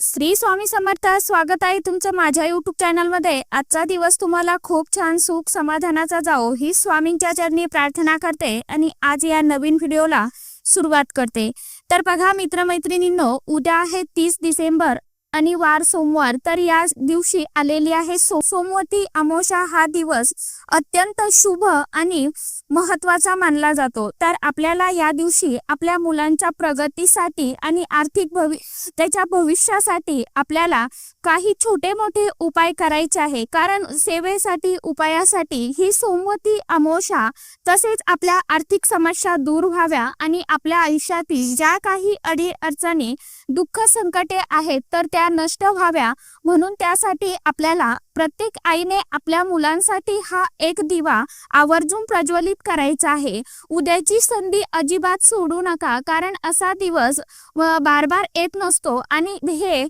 श्री स्वामी समर्थ स्वागत आहे तुमचं माझ्या युट्यूब चॅनलमध्ये आजचा दिवस तुम्हाला खूप छान सुख समाधानाचा जाओ ही स्वामींच्या चरणी प्रार्थना करते आणि आज या नवीन व्हिडिओला सुरुवात करते. तर बघा मित्रमैत्रिणींनो उद्या आहे तीस डिसेंबर. आणि वार सोमवार तर या दिवशी आलेली आहे. सो सोमवती अमावस्या हा दिवस अत्यंत शुभ आणि महत्त्वाचा मानला जातो. तर आपल्याला या दिवशी आपल्या मुलांच्या प्रगतीसाठी आणि आर्थिक भवि त्याच्या भविष्यासाठी आपल्याला काही छोटे मोठे उपाय करायचे आहे. कारण सेवेसाठी उपायासाठी ही सोमवती अमोशा तसेच आपल्या आर्थिक समस्या दूर व्हाव्या आणि आपल्या आयुष्यातील ज्या काही अडी अडचणी दुःख संकटे आहेत तर त्या नष्ट व्हाव्या. म्हणून त्यासाठी आपल्याला प्रत्येक आईने आपल्या मुलांसाठी हा एक दिवा आवर्जून प्रज्वलित करायचा आहे. उद्याची संधी अजिबात सोडू नका कारण असा दिवस व बार बार येत नसतो. आणि हे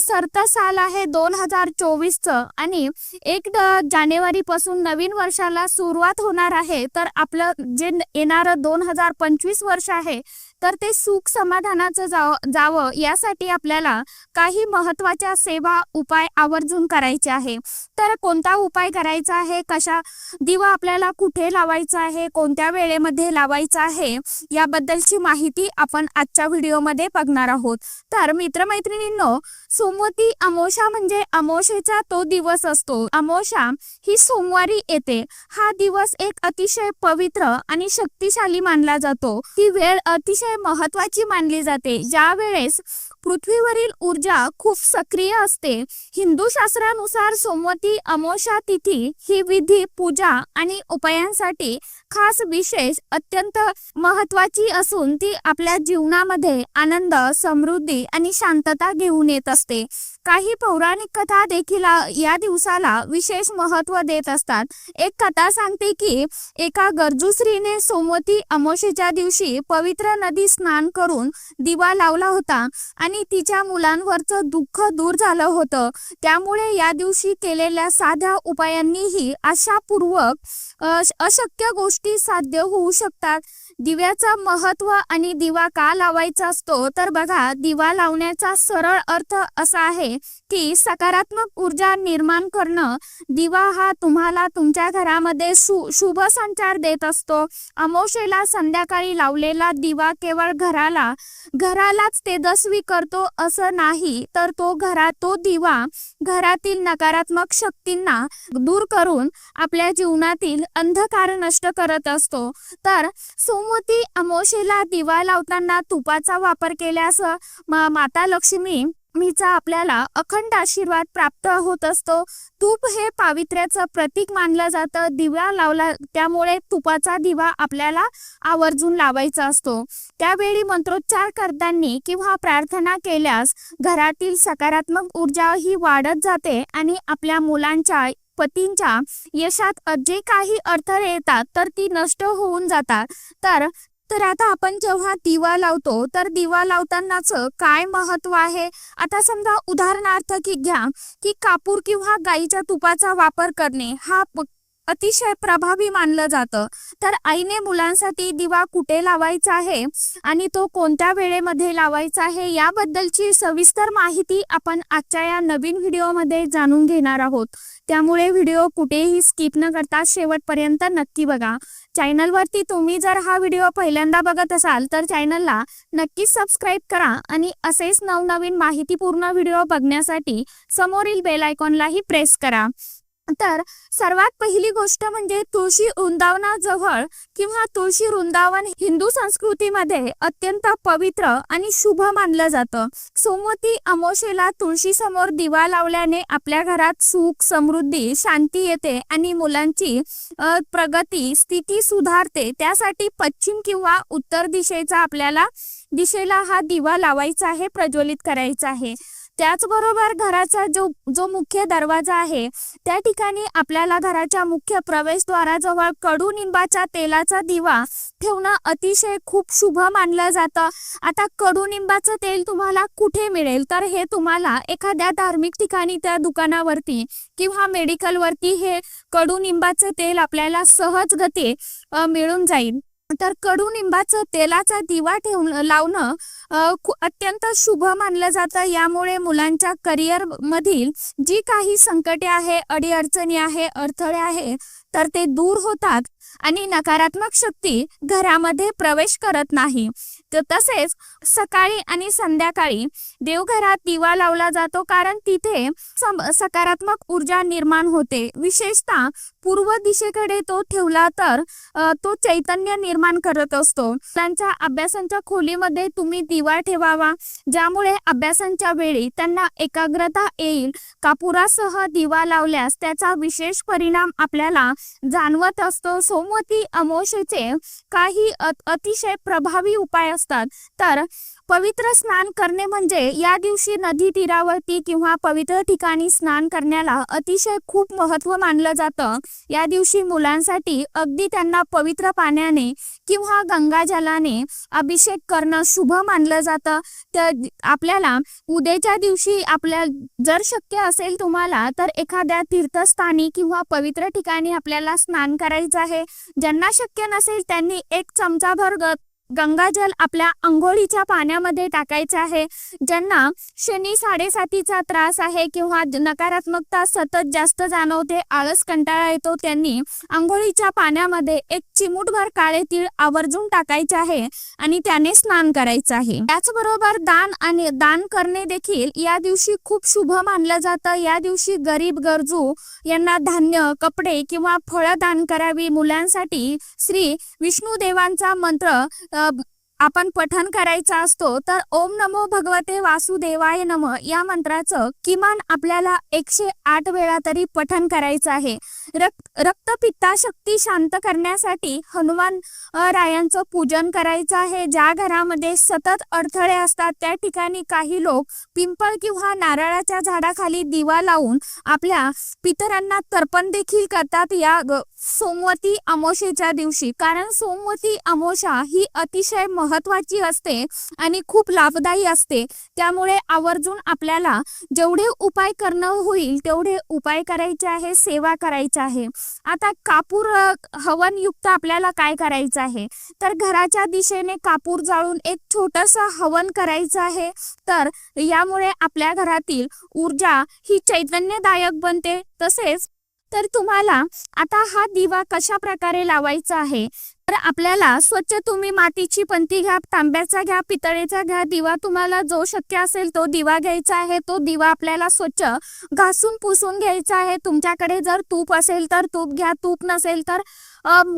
सरता साल आहे दोन हजार चोवीसचं आणि एक जानेवारीपासून नवीन वर्षाला सुरुवात होणार आहे. तर आपलं जे येणारं दोन हजार पंचवीस वर्ष आहे तर ते सुख समाधानाचं जाव जावं यासाठी आपल्याला काही महत्त्वाच्या सेवा उपाय आवर्जून करायचे आहे. तर कोणता उपाय करायचा आहे? कशा दिवा आपल्याला कुठे लावायचा आहे? कोणत्या वेळेमध्ये लावायचा आहे? याबद्दलची माहिती आपण आजच्या व्हिडिओमध्ये बघणार आहोत. तर मित्रमैत्रिणींनो सोमवती अमावस्या म्हणजे अमोशेचा तो दिवस असतो. अमावस्या ही सोमवारी येते. हा दिवस एक अतिशय पवित्र आणि शक्तिशाली मानला जातो. ही वेळ अतिशय महत्वाची मानली जाते. ज्या वेळेस पृथ्वीवरील ऊर्जा खूप सक्रिय असते हिंदू शास्त्रानुसार सोमवती अमोषा तिथी ही विधी पूजा आणि उपायांसाठी खास विशेष अत्यंत महत्वाची असून ती आपल्या जीवनामध्ये आनंद समृद्धी आणि शांतता घेऊन येत असते. काही पौराणिक कथा देखील या दिवसाला विशेष महत्त्व देत असतात. एक कथा सांगते की एका गरजू स्त्रीने सोमवती अमावस्येच्या दिवशी पवित्र नदी स्नान करून दिवा लावला होता आणि तिच्या मुलांवरचं दुःख दूर झालं होतं. त्यामुळे या दिवशी केलेल्या साध्या उपायांनीही आशापूर्वक अशक्य गोष्टी साध्य होऊ शकतात. दिव्याचं महत्त्व आणि दिवा का लावायचा असतो? तर बघा दिवा लावण्याचा सरळ अर्थ असा आहे की सकारात्मक ऊर्जा निर्माण करणं. दिवा हा तुम्हाला तुमच्या घरामध्ये शु शुभ संचार देत असतो. अमोशेला संध्याकाळी लावलेला दिवा केवळ घराला घरालाच तेजस्वी करतो असं नाही तर तो घरात तो दिवा घरातील नकारात्मक शक्तींना दूर करून आपल्या जीवनातील अंधकार नष्ट करत असतो. तर सोमवती अमावस्येला दिवा लावताना तुपाचा वापर केल्यास माता लक्ष्मी मीचा आपल्याला अखंड आशीर्वाद प्राप्त होत असतो. तूप हे पावित्र्याचं प्रतीक मानलं जातं. दिवा लावला त्यामुळे तुपाचा दिवा आपल्याला आवर्जून लावायचा असतो. त्यावेळी मंत्रोच्चार करताना किंवा प्रार्थना केल्यास घरातील सकारात्मक ऊर्जा ही वाढत जाते आणि आपल्या मुलांच्या पतींच्या यशात जे काही अडथळे येतात तर ती नष्ट होऊन जातात. तर तर आता आपण जेव्हा दिवा लावतो तर दिवा लावतानाच काय महत्त्व आहे? आता समजा उदाहरणार्थ की घ्या की कापूर किंवा गाईच्या तुपाचा वापर करणे हा अतिशय प्रभावी मानलं जातं. तर आईने मुलांसाठी दिवा कुठे लावायचा आहे आणि तो कोणत्या वेळेमध्ये लावायचा आहे याबद्दलची सविस्तर माहिती आपण आजच्या या नवीन व्हिडिओमध्ये जाणून घेणार आहोत. त्यामुळे व्हिडिओ कुठेही स्किप न करता शेवटपर्यंत नक्की बघा. चॅनलवरती तुम्ही जर हा व्हिडिओ पहिल्यांदा बघत असाल तर चॅनलला नक्कीच सबस्क्राईब करा आणि असेच नवनवीन माहितीपूर्ण व्हिडिओ बघण्यासाठी समोरील बेल आयकॉनलाही प्रेस करा. तर सर्वात पहिली गोष्ट म्हणजे तुळशी वृंदावनाजवळ किंवा तुळशी वृंदावन हिंदू संस्कृतीमध्ये अत्यंत पवित्र आणि शुभ मानलं जातं. सोमवती अमोशेला तुळशी समोर दिवा लावल्याने आपल्या घरात सुख समृद्धी शांती येते आणि मुलांची प्रगती स्थिती सुधारते. त्यासाठी पश्चिम किंवा उत्तर दिशेचा आपल्याला दिशेला हा दिवा लावायचा आहे प्रज्वलित करायचा आहे. त्याचबरोबर घराचा जो जो मुख्य दरवाजा आहे त्या ठिकाणी आपल्याला घराच्या मुख्य प्रवेशद्वाराजवळ कडुनिंबाच्या तेलाचा दिवा ठेवणं अतिशय खूप शुभ मानलं जातं. आता कडुनिंबाचं तेल तुम्हाला कुठे मिळेल? तर हे तुम्हाला एखाद्या धार्मिक ठिकाणी त्या दुकानावरती किंवा मेडिकलवरती हे कडुनिंबाचं तेल आपल्याला सहज गती मिळून जाईल. तर कडुनिंबाचं तेलाचा दिवा ठेवून लावणं अत्यंत शुभ मानलं जातं. यामुळे मुलांच्या करिअर मधील जी काही संकटे आहे अडीअडचणी आहे अडथळे आहे तर ते दूर होतात आणि नकारात्मक शक्ती घरामध्ये प्रवेश करत नाही. तर तसेच सकाळी आणि संध्याकाळी देवघरात दिवा लावला जातो कारण तिथे सकारात्मक ऊर्जा निर्माण होते. विशेषतः पूर्व दिशेकडे तो ठेवला तर तो चैतन्य निर्माण करत असतो. त्यांच्या अभ्यासांच्या खोलीमध्ये तुम्ही दिवा ठेवावा ज्यामुळे अभ्यासांच्या वेळी त्यांना एकाग्रता येईल. कापुरासह दिवा लावल्यास त्याचा विशेष परिणाम आपल्याला जाणवत असतो. सोमवती अमोशेचे काही अतिशय प्रभावी उपाय असतात. तर पवित्र स्नान करणे म्हणजे या दिवशी नदी तीरावरती किंवा पवित्र ठिकाणी स्नान करण्याला अतिशय खूप महत्त्व मानलं जातं. या दिवशी मुलांसाठी अगदी त्यांना पवित्र पाण्याने किंवा गंगाजलाने अभिषेक करणं शुभ मानलं जातं. तर आपल्याला उद्याच्या दिवशी आपल्या जर शक्य असेल तुम्हाला तर एखाद्या तीर्थस्थानी किंवा पवित्र ठिकाणी आपल्याला स्नान करायचं आहे. ज्यांना शक्य नसेल त्यांनी एक चमचाभर ग गंगाजल आपल्या आंघोळीच्या पाण्यामध्ये टाकायचं आहे. ज्यांना शनी साडेसातीचा त्रास आहे किंवा नकारात्मकता सतत जास्त जाणवते आळस कंटाळा येतो त्यांनी आंघोळीच्या पाण्यामध्ये एक चिमूटभर काळे तीळ आवर्जून टाकायचे आहे आणि त्याने स्नान करायचं आहे. त्याचबरोबर दान आणि दान करणे देखील या दिवशी खूप शुभ मानलं जातं. या दिवशी गरीब गरजू यांना धान्य कपडे किंवा फळं दान करावी. मुलांसाठी श्री विष्णू देवांचा मंत्र अब आपण पठन करायचा असतो तर ओम नमो भगवते वासुदेवाय नम या मंत्राचं किमान आपल्याला एकशे आठ वेळा तरी पठन करायचं आहे. रक्त रक्तपित्ता शक्ती शांत करण्यासाठी हनुमान रायांचं पूजन करायचं आहे. ज्या घरामध्ये सतत अडथळे असतात त्या ठिकाणी काही लोक पिंपळ किंवा नारळाच्या झाडाखाली दिवा लावून आपल्या पितरांना तर्पण देखील करतात या ग- सोमवती अमोशेच्या दिवशी. कारण सोमवती अमोशा ही अतिशय महत्वाची असते आणि खूप लाभदायी असते. त्यामुळे आवर्जून आपल्याला जेवढे उपाय करणं होईल तेवढे उपाय करायचे आहे सेवा करायची आहे. आता कापूर हवनयुक्त आपल्याला काय करायचं आहे? तर घराच्या दिशेने कापूर जाळून एक छोटस हवन करायचं आहे. तर यामुळे आपल्या घरातील ऊर्जा ही चैतन्यदायक बनते. तसेच तर तुम्हाला आता हा दिवा कशा प्रकारे लावायचा आहे? तर आपल्याला स्वच्छ तुम्ही मातीची पंती घ्या तांब्याचा घ्या पितळेचा घ्या दिवा तुम्हाला जो शक्य असेल तो दिवा घ्यायचा आहे तो दिवा आपल्याला स्वच्छ घासून पुसून घ्यायचा आहे. तुमच्याकडे जर तूप असेल तर तूप घ्या तूप नसेल तर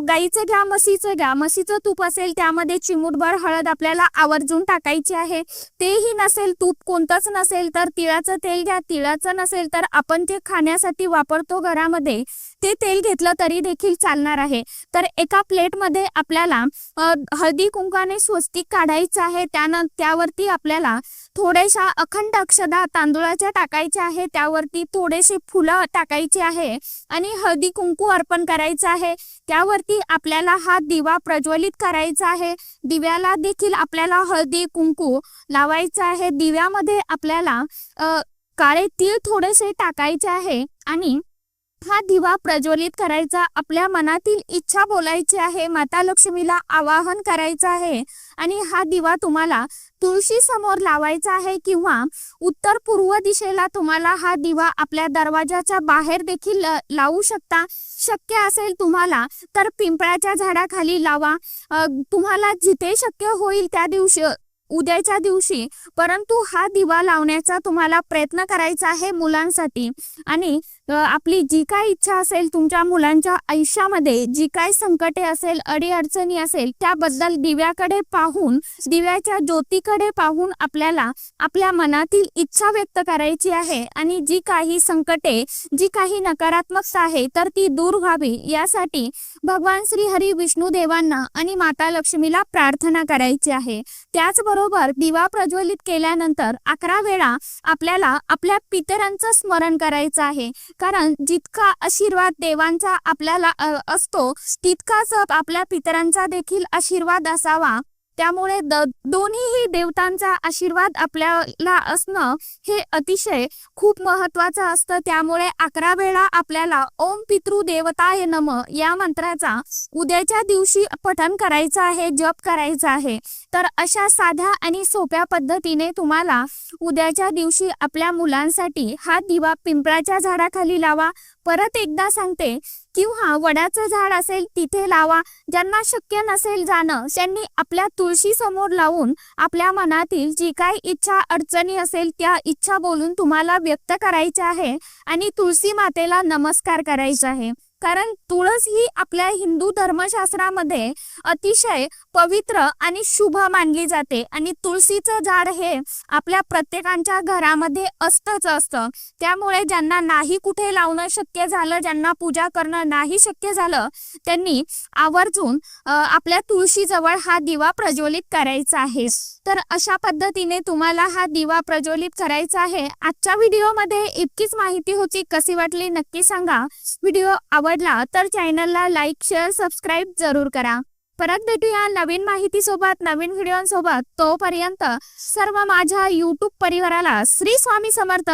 गाईचं घ्या म्हशीचं घ्या. म्हशीचं तूप असेल त्यामध्ये चिमूटभर हळद आपल्याला आवर्जून टाकायची आहे. तेही नसेल तूप कोणतंच नसेल तर तिळाचं तेल घ्या. तिळाचं नसेल तर आपण ते खाण्यासाठी वापरतो घरामध्ये ते तेल घेतलं तरी देखील चालणार आहे. तर एका प्लेटमध्ये आपल्याला हळदी कुंकाने स्वस्तिक काढायचं आहे. त्यान त्यावरती आपल्याला थोड्याशा अखंड अक्षदा तांदुळाच्या टाकायच्या आहे. त्यावरती थोडेसे फुलं टाकायची आहे आणि हळदी कुंकू अर्पण करायचं आहे. त्यावरती आपल्याला हा दिवा प्रज्वलित करायचा आहे. दिव्याला देखील आपल्याला हळदी कुंकू लावायचं आहे. दिव्यामध्ये आपल्याला काळे तीळ थोडेसे टाकायचे आहे आणि हा दिवा प्रज्वलित करायचा आपल्या मनातील इच्छा बोलायची आहे माता लक्ष्मीला आवाहन करायचं आहे आणि हा दिवा तुम्हाला तुळशी समोर लावायचा आहे किंवा उत्तर पूर्व दिशेला तुम्हाला हा दिवा आपल्या दरवाजाच्या बाहेर देखील लावू शकता. शक्य असेल तुम्हाला तर पिंपळाच्या झाडाखाली लावा. तुम्हाला जिथे शक्य होईल त्या दिवशी उद्याच्या दिवशी परंतु हा दिवा लावण्याचा तुम्हाला प्रयत्न करायचा आहे मुलांसाठी. आणि आपली जी काय इच्छा असेल तुमच्या मुलांच्या आयुष्यामध्ये जी काय संकटे असेल अडीअडचणी असेल त्याबद्दल दिव्याकडे पाहून दिव्याच्या ज्योतीकडे पाहून आपल्याला आपल्या मनातील इच्छा व्यक्त करायची आहे. आणि जी काही संकटे जी काही नकारात्मकता आहे तर ती दूर व्हावी. यासाठी भगवान श्री हरी विष्णू देवांना आणि माता लक्ष्मीला प्रार्थना करायची आहे. त्याचबरोबर दिवा प्रज्वलित केल्यानंतर अकरा वेळा आपल्याला आपल्या पितरांचं स्मरण करायचं आहे. कारण जितका आशीर्वाद देवांचा आपल्याला असतो तितकाच आपल्या पितरांचा देखील आशीर्वाद असावा. त्यामुळे द दोन्हीही देवतांचा आशीर्वाद आपल्याला असणं हे अतिशय खूप महत्वाचं असतं. त्यामुळे अकरा वेळा आपल्याला ओम पितृ देवताय नम या मंत्राचा उद्याच्या दिवशी पठन करायचं आहे जप करायचा आहे. तर अशा साध्या आणि सोप्या पद्धतीने तुम्हाला उद्याच्या दिवशी आपल्या मुलांसाठी हा दिवा पिंपळाच्या झाडाखाली लावा. परत एकदा सांगते किंवा वडाचं झाड असेल तिथे लावा. ज्यांना शक्य नसेल जाणं त्यांनी आपल्या तुळशी समोर लावून आपल्या मनातील जी काही इच्छा अडचणी असेल त्या इच्छा बोलून तुम्हाला व्यक्त करायच्या आहे आणि तुळशी मातेला नमस्कार करायचा आहे. कारण तुळस ही आपल्या हिंदू धर्मशास्त्रामध्ये अतिशय पवित्र आणि शुभ मानली जाते. आणि तुळशीचं झाड हे आपल्या प्रत्येकांच्या घरामध्ये असतंच असतं. त्यामुळे ज्यांना नाही कुठे लावणं शक्य झालं ज्यांना पूजा करणं नाही शक्य झालं त्यांनी आवर्जून आपल्या तुळशीजवळ हा दिवा प्रज्वलित करायचा आहे. तर अशा पद्धतीने तुम्हाला हा दिवा प्रज्वलित करायचा आहे. आजच्या व्हिडिओमध्ये इतकीच माहिती होती. कशी वाटली नक्की सांगा. व्हिडिओ आवडला तर चॅनलला लाईक शेअर सबस्क्राईब जरूर करा. परत भेटूया नवीन माहितीसोबत नवीन व्हिडिओसोबत. तोपर्यंत सर्व माझ्या युट्यूब परिवाराला श्री स्वामी समर्थ.